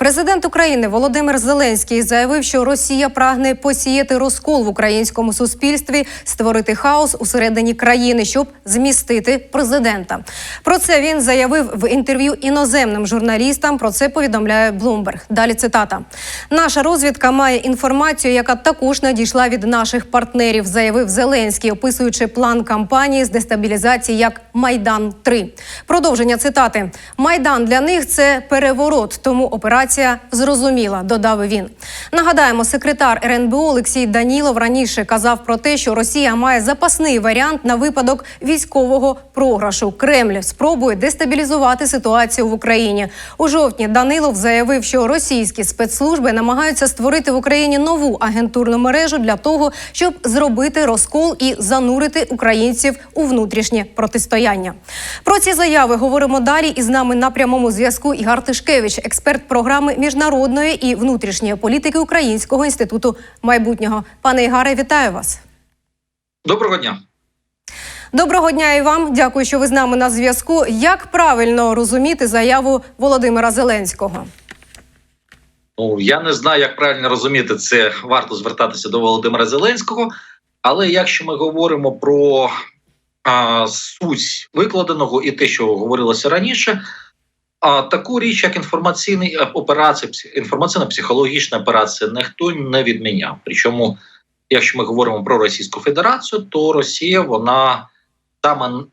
Президент України Володимир Зеленський заявив, що Росія прагне посіяти розкол в українському суспільстві, створити хаос усередині країни, щоб змістити президента. Про це він заявив в інтерв'ю іноземним журналістам. Про це повідомляє Bloomberg. Далі цитата: наша розвідка має інформацію, яка також надійшла від наших партнерів, заявив Зеленський, описуючи план кампанії з дестабілізації як Майдан 3 Продовження цитати: Майдан для них це переворот, тому операція зрозуміла, додав він. Нагадаємо, секретар РНБО Олексій Данілов раніше казав про те, що Росія має запасний варіант на випадок військового програшу. Кремль спробує дестабілізувати ситуацію в Україні. У жовтні Данилов заявив, що російські спецслужби намагаються створити в Україні нову агентурну мережу для того, щоб зробити розкол і занурити українців у внутрішнє протистояння. Про ці заяви говоримо далі. І з нами на прямому зв'язку Ігар Тишкевич, експерт програми міжнародної і внутрішньої політики Українського інституту майбутнього. Пане Ігаре, вітаю вас. Доброго дня. Доброго дня і вам. Дякую, що ви з нами на зв'язку. Як правильно розуміти заяву Володимира Зеленського? Ну я не знаю, як правильно розуміти це. Варто звертатися до Володимира Зеленського. Але якщо ми говоримо про а, суть викладеного і те, що говорилося раніше, а таку річ, як інформаційні операція, інформаційна психологічна операція, ніхто не відміняв. Причому, якщо ми говоримо про Російську Федерацію, то Росія вона саме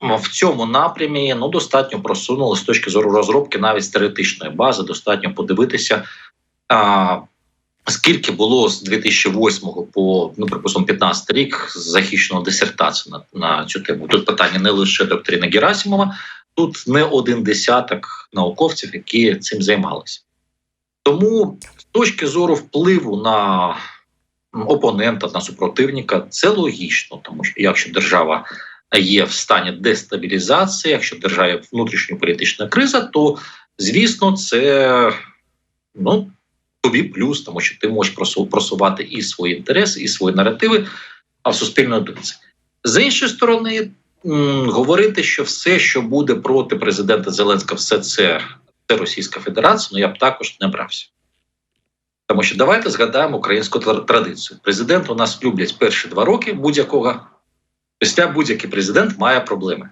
в цьому напрямі ну достатньо просунула з точки зору розробки навіть теоретичної бази. Достатньо подивитися, а, скільки було з 2008 по ну припустимо 15 рік захищено дисертацію на, на цю тему. Тут питання не лише доктрини Герасимова, тут не один десяток науковців, які цим займалися. Тому з точки зору впливу на опонента, на супротивника, це логічно, тому що якщо держава є в стані дестабілізації, якщо держава є внутрішньополітична криза, то звісно, це ну тобі плюс, тому що ти можеш просувати і свої інтереси, і свої наративи а в суспільної думці. З іншої сторони, говорити, що все, що буде проти президента Зеленського, все це, це Російська Федерація, ну я б також не брався. Тому що давайте згадаємо українську традицію. Президент у нас люблять перші два роки будь-якого. Після будь-який президент має проблеми.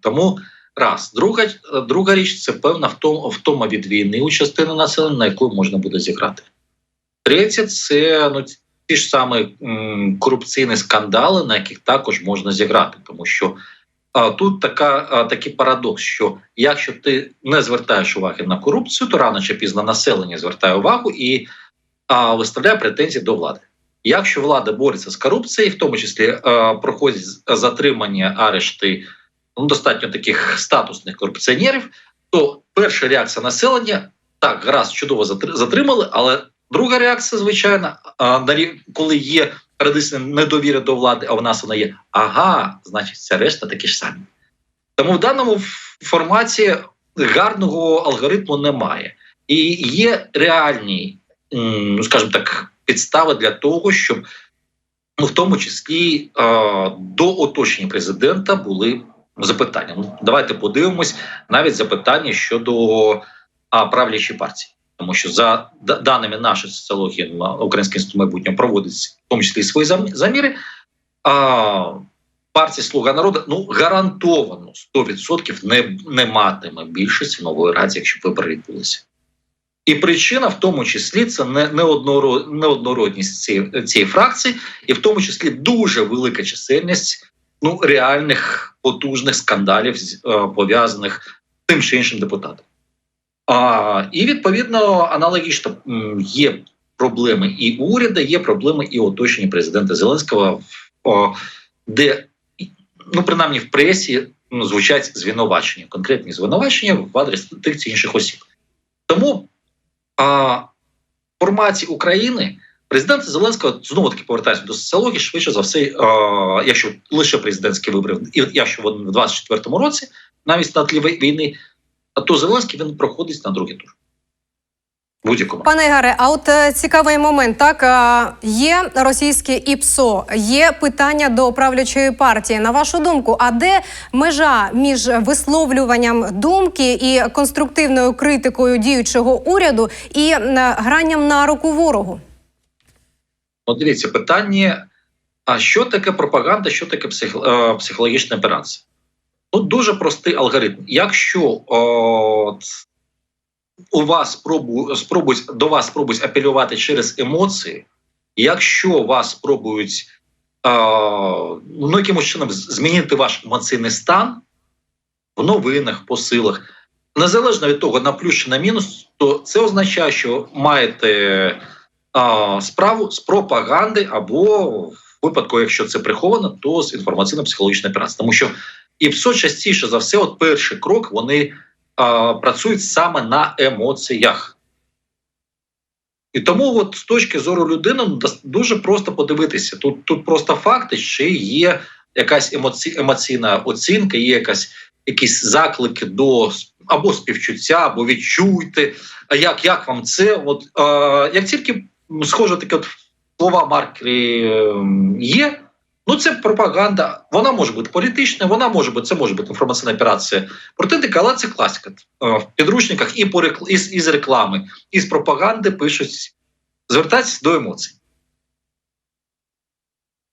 Тому раз. Друга друга річ це певна втома від війни у частини населення, на яку можна буде зіграти. Третє, це ну, ті ж самі м, корупційні скандали, на яких також можна зіграти. Тому що а, тут така, а, такий парадокс, що якщо ти не звертаєш уваги на корупцію, то рано чи пізно населення звертає увагу і а, виставляє претензії до влади. Якщо влада бореться з корупцією, в тому числі е, проходять затримання, арешти ну, достатньо таких статусних корупціонерів, то перша реакція населення так гаразд чудово затримали, але друга реакція, звичайно, коли є радисна недовіра до влади, а в нас вона є ага, значить, ця решта такі ж самі. Тому в даному форматі гарного алгоритму немає, і є реальні, ну скажімо так підстави для того, щоб ну в тому числі до оточення президента були запитання. Ну давайте подивимось навіть запитання щодо правлячої партії, тому що за даними нашої соціології Український інститут майбутнього проводить в тому числі свої заміри. А, Партія Слуга народу ну гарантовано 100% не не матиме більшості нової раді, якщо вибори відбулися. І причина в тому числі це не неоднородність цієї, цієї фракції, і в тому числі дуже велика чисельність ну реальних потужних скандалів, е, пов'язаних з тим чи іншим депутатом. А, І відповідно аналогічно є проблеми і уряду, є проблеми і оточення президента Зеленського, де ну принаймні в пресі ну, звучать звинувачення, конкретні звинувачення в адрес тих чи інших осіб. Тому а в форматі України президента Зеленського знову таки повертається до соціології, швидше за все, а, якщо лише президентські вибори, і якщо вони в 24-му році, навіть на тлі війни, то Зеленський він проходить на другий тур. будь-якому. Пане Ігоре, а от е, цікавий момент. Так є російське ІПСО, є питання до правлячої партії. На вашу думку, а де межа між висловлюванням думки і конструктивною критикою діючого уряду і е, гранням на руку ворогу? Ну, дивіться, питання: а що таке пропаганда, що таке е, психологічна операція? Ну, дуже простий алгоритм. Якщо о, у вас спробу, спробують до вас спробують апелювати через емоції, якщо вас спробують е, ну, якимось чином змінити ваш емоційний стан в новинах, посилах, незалежно від того, на плюс чи на мінус, то це означає, що маєте а, справу з пропаганди, або в випадку, якщо це приховано, то з інформаційно-психологічної операції. Тому що ІПСО частіше за все, от перший крок, вони а, працюють саме на емоціях. І тому, от з точки зору людини, ну, дуже просто подивитися. Тут, тут просто факти, чи є якась емоці, емоційна оцінка, є якась, якісь заклики до або співчуття, або відчуйте. Як, як вам це? От, е, як тільки схоже таке от слова маркери е, є. Ну, це пропаганда. Вона може бути політична, вона може бути, це може бути інформаційна операція противника, але це класика. Е, В підручниках і по із, із реклами, і з пропаганди пишуть звертайтесь до емоцій.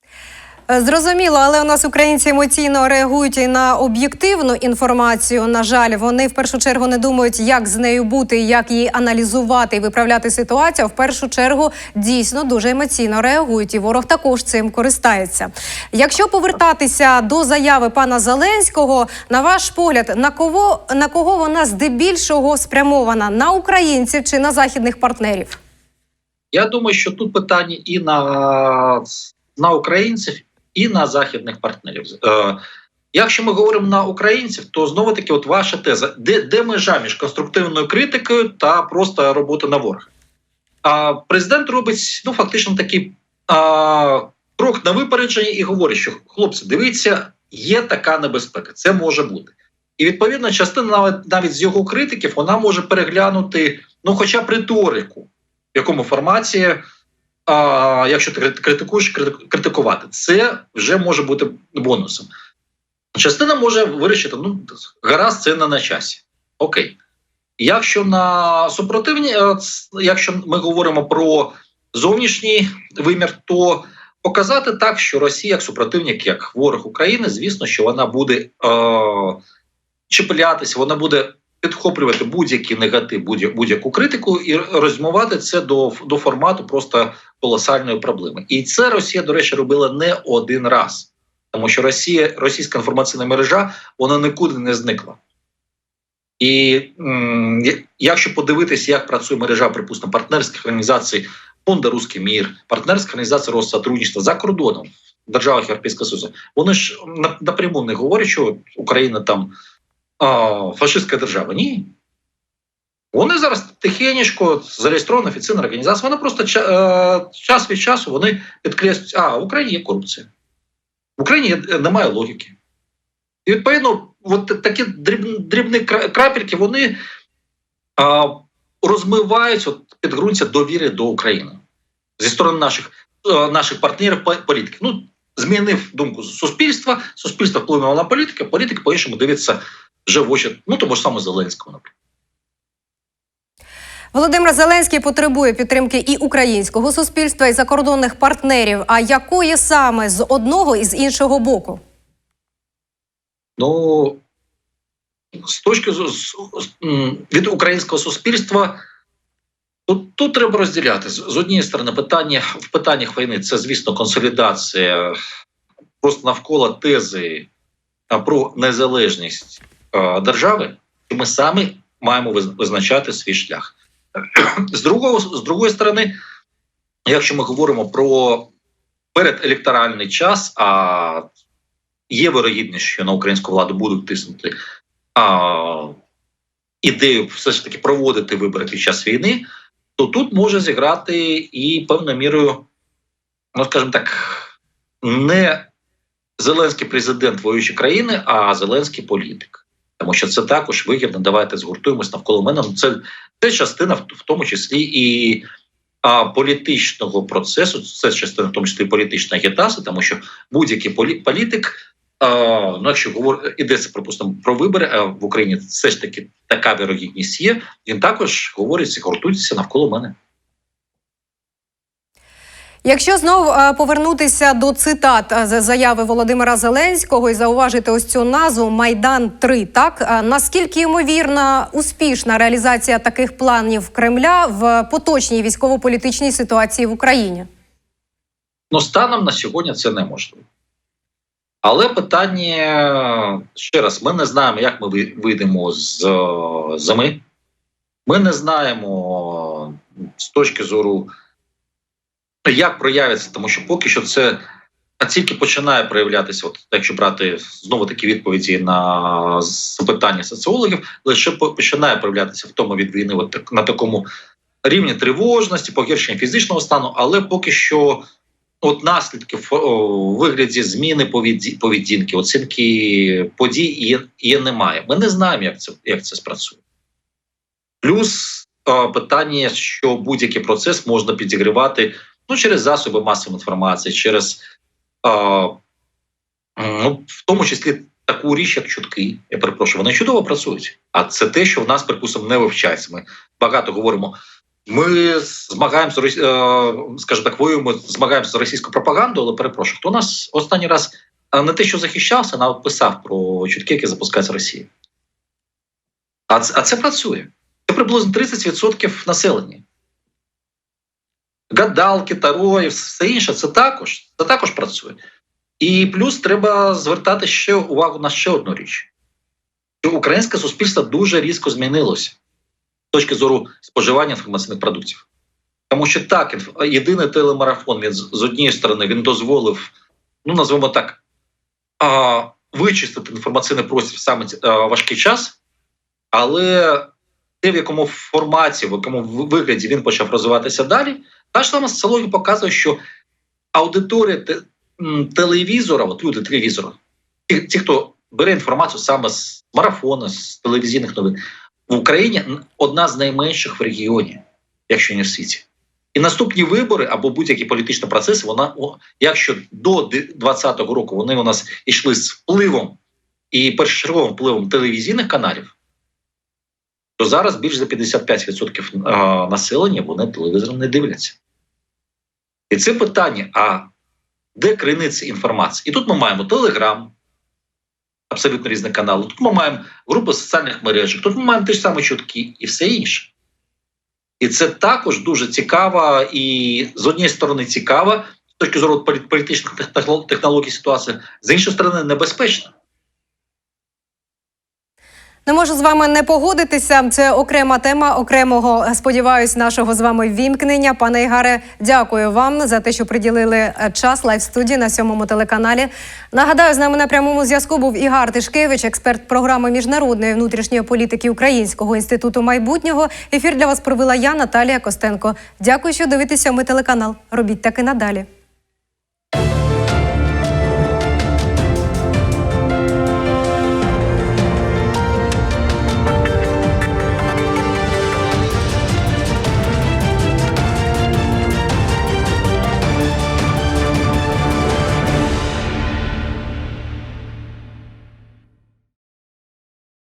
Е, Зрозуміло, але у нас українці емоційно реагують і на об'єктивну інформацію. На жаль, вони в першу чергу не думають, як з нею бути, як її аналізувати і виправляти ситуацію. В першу чергу дійсно дуже емоційно реагують, і ворог також цим користається. Якщо повертатися до заяви пана Зеленського, на ваш погляд, на кого на кого вона здебільшого спрямована на українців чи на західних партнерів? Я думаю, що тут питання і на, на українців, і на західних партнерів. Е, якщо ми говоримо на українців, то знову таки, от ваша теза, де, де межа між конструктивною критикою та просто роботою на ворога? А президент робить ну фактично такий а, крок на випередження і говорить, що хлопці, дивіться, є така небезпека, це може бути. І відповідно, частина навіть навіть з його критиків вона може переглянути, ну, хоча б риторику, в якому форматі, а, якщо ти критикуєш, крит- критикувати, це вже може бути бонусом. Частина може вирішити, ну гаразд, це не на часі. Окей. Якщо на супротивні, е, якщо ми говоримо про зовнішній вимір, то показати так, що Росія як супротивник, як ворог України, звісно, що вона буде е, чіплятися, вона буде підхоплювати будь-який негатив, будь- будь-яку критику і розмивати це до, до формату просто колосальної проблеми. І це Росія, до речі, робила не один раз, тому що Росія, російська інформаційна мережа вона нікуди не зникла. І м, якщо подивитися, як працює мережа, припустимо, партнерських організацій Фонду Руський мір, партнерська організація Россотрудничества за кордоном в державах Європейського Союзу, вони ж на- напряму не говорять, що Україна там фашистська держава. Ні. Вони зараз тихенечко зареєстрована офіційна організація. Вони просто е, час від часу вони підкреслюють, а в Україні є корупція. В Україні немає логіки. І відповідно, от такі дрібні, крапельки вони а, розмивають от, підґрунтя довіри до України зі сторони наших, е, наших партнерів по- політиків. Ну, змінив думку суспільства, суспільство вплинуло на політики, політики по-іншому дивиться вже в очі, ну тому ж саме Зеленського, наприклад. Володимир Зеленський потребує підтримки і українського суспільства, і закордонних партнерів. А якої саме з одного і з іншого боку? Ну з точки зору від українського суспільства, тут, тут треба розділяти. З, однієї сторони, питання в питаннях війни це, звісно, консолідація просто навколо тези про незалежність держави, що ми самі маємо виз- визначати свій шлях. З другого з другої сторони, якщо ми говоримо про переделекторальний час, а є вирогідність, що на українську владу будуть тиснути а, ідею все ж таки проводити вибори під час війни, то тут може зіграти і певною мірою, ну скажімо так, не Зеленський президент воюючої країни, а Зеленський політик. Тому що це також вигідно. Давайте згуртуємось навколо мене. Ну, Це Це частина, в тому числі і а, політичного процесу, це частина, в тому числі і політичної тому що будь-який полі, політик, а, ну якщо говор, ідеться, припустимо, про вибори а в Україні, все ж таки така вірогідність є. Він також говорить гуртується навколо мене. Якщо знов е, повернутися до цитат е, з заяви Володимира Зеленського і зауважити ось цю назву Майдан 3 так Е, наскільки ймовірна успішна реалізація таких планів Кремля в поточній військово-політичній ситуації в Україні? Ну, станом на сьогодні це неможливо. Але питання ще раз: ми не знаємо, як ми вийдемо з зими. Ми не знаємо з точки зору, як проявиться, тому що поки що це а тільки починає проявлятися, от якщо брати знову такі відповіді на запитання соціологів, лише починає проявлятися в тому від війни, от на такому рівні тривожності, погіршення фізичного стану, але поки що от наслідки в вигляді зміни поведінки, оцінки подій є, немає. Ми не знаємо, як це, як це спрацює. Плюс питання, що будь-який процес можна підігрівати ну, через засоби масової інформації, через е, ну, в тому числі таку річ, як чутки. Я перепрошую, вони чудово працюють. А це те, що в нас, припустимо, не вивчається. Ми багато говоримо. Ми змагаємося, е, скажімо так, воюємо, змагаємося з російською пропагандою, але перепрошую, хто нас останній раз не те, що захищався, а писав про чутки, які запускається Росія. А а це працює. Це приблизно 30% населення. Гадалки, таро і все інше, це також, це також працює. І плюс треба звертати ще увагу на ще одну річ: що українське суспільство дуже різко змінилося з точки зору споживання інформаційних продуктів. Тому що так, єдиний телемарафон він з однієї сторони він дозволив, ну назвемо так, вичистити інформаційний простір в саме важкий час, але те, в якому форматі, в якому вигляді він почав розвиватися далі, та ж сама соціологія показує, що аудиторія телевізора, от люди телевізора, ті, ті, хто бере інформацію саме з марафону, з телевізійних новин, в Україні одна з найменших в регіоні, якщо не в світі. І наступні вибори або будь-які політичні процеси, вона, якщо до 2020 року вони у нас йшли з впливом і першочерговим впливом телевізійних каналів, то зараз більш за 55% населення вони телевізор не дивляться. І це питання: а де криниця інформації? І тут ми маємо Телеграм, абсолютно різні канали. Тут ми маємо групи соціальних мережах, тут ми маємо ті ж самі чутки і все інше. І це також дуже цікава і з однієї сторони цікава, з точки зору політичних технологій ситуація, з іншої сторони, небезпечна. Не можу з вами не погодитися. Це окрема тема окремого, сподіваюсь, нашого з вами вімкнення. Пане Ігаре, дякую вам за те, що приділили е, час лайв студії на сьомому телеканалі. Нагадаю, з нами на прямому зв'язку був Ігар Тишкевич, експерт програми міжнародної внутрішньої політики Українського інституту майбутнього. Ефір для вас провела я, Наталія Костенко. Дякую, що дивитеся. Ми телеканал. Робіть так і надалі.